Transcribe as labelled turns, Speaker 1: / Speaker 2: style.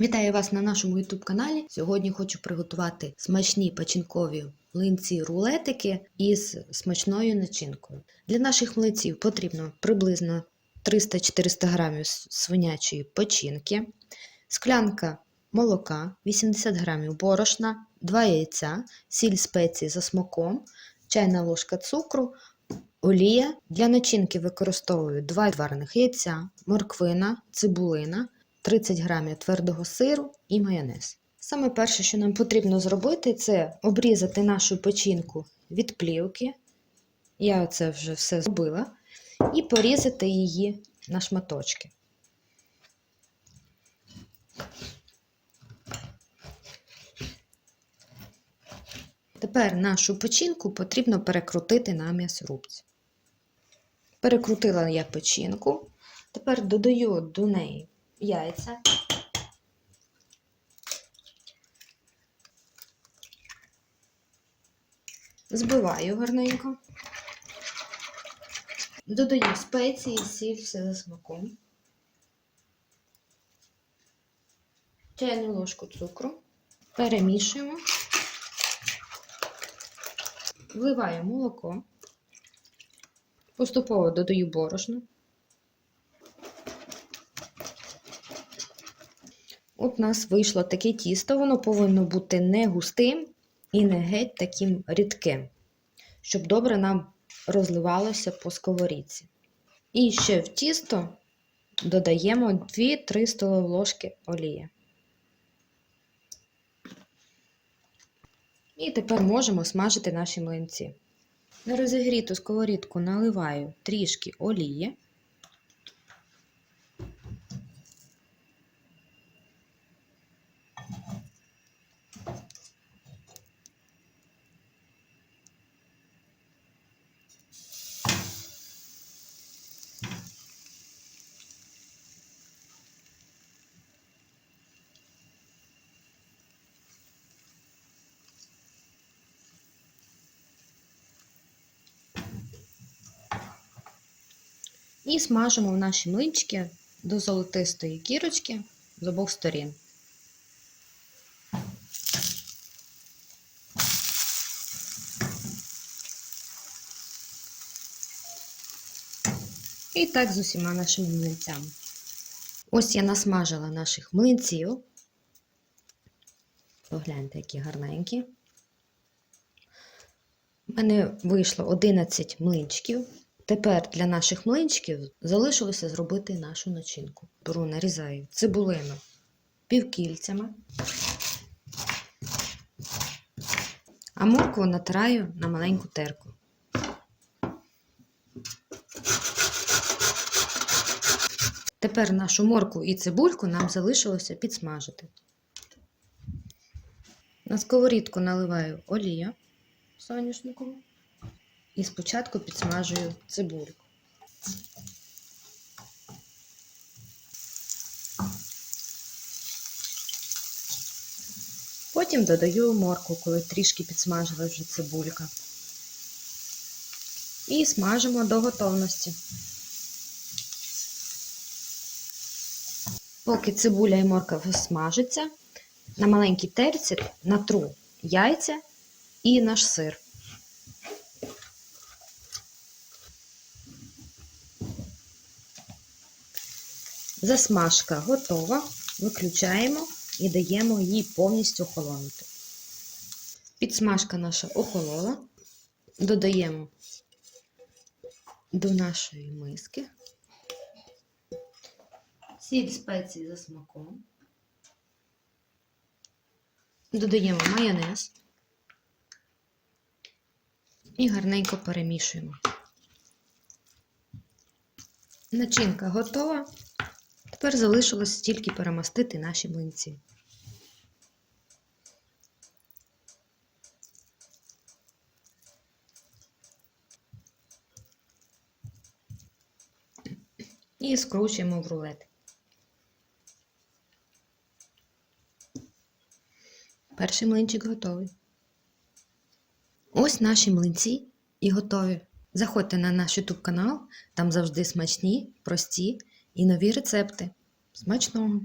Speaker 1: Вітаю вас на нашому YouTube каналі. Сьогодні хочу приготувати смачні печінкові млинці рулетики із смачною начинкою. Для наших млинців потрібно приблизно 300-400 грамів свинячої печінки, склянка молока, 80 грамів борошна, 2 яйця, сіль спеції за смаком, чайна ложка цукру, олія. Для начинки використовую 2 варених яйця, морквина, цибулина, 30 грамів твердого сиру і майонез. Саме перше, що нам потрібно зробити, це обрізати нашу печінку від плівки. Я це вже все зробила. І порізати її на шматочки. Тепер нашу печінку потрібно перекрутити на м'ясорубці. Перекрутила я печінку. Тепер додаю до неї яйця. Збиваю гарненько. Додаю спеції, сіль, все за смаком. Чайну ложку цукру. Перемішуємо. Вливаю молоко. Поступово додаю борошно. От у нас вийшло таке тісто, воно повинно бути не густим і не геть таким рідким, щоб добре нам розливалося по сковорідці. І ще в тісто додаємо 2-3 столові ложки олії. І тепер можемо смажити наші млинці. На розігріту сковорідку наливаю трішки олії. І смажимо наші млинчики до золотистої кірочки з обох сторін. І так з усіма нашими млинцями. Ось я насмажила наших млинців. Погляньте, які гарненькі. У мене вийшло 11 млинчиків. Тепер для наших млинчиків залишилося зробити нашу начинку. Беру, нарізаю цибулину півкільцями, а моркву натираю на маленьку терку. Тепер нашу моркву і цибульку нам залишилося підсмажити. На сковорідку наливаю олію соняшникову. І спочатку підсмажую цибульку. Потім додаю морку, коли трішки підсмажила вже цибулька. І смажимо до готовності. Поки цибуля і морка смажаться, на маленькій терці натру яйця і наш сир. Засмажка готова. Виключаємо і даємо їй повністю охолонути. Підсмажка наша охолола. Додаємо до нашої миски. Сіль спеції за смаком. Додаємо майонез і гарненько перемішуємо. Начинка готова. Тепер залишилось тільки перемастити наші млинці. І скручуємо в рулет. Перший млинчик готовий. Ось наші млинці і готові. Заходьте на наш YouTube канал, там завжди смачні, прості і нові рецепти. Смачного!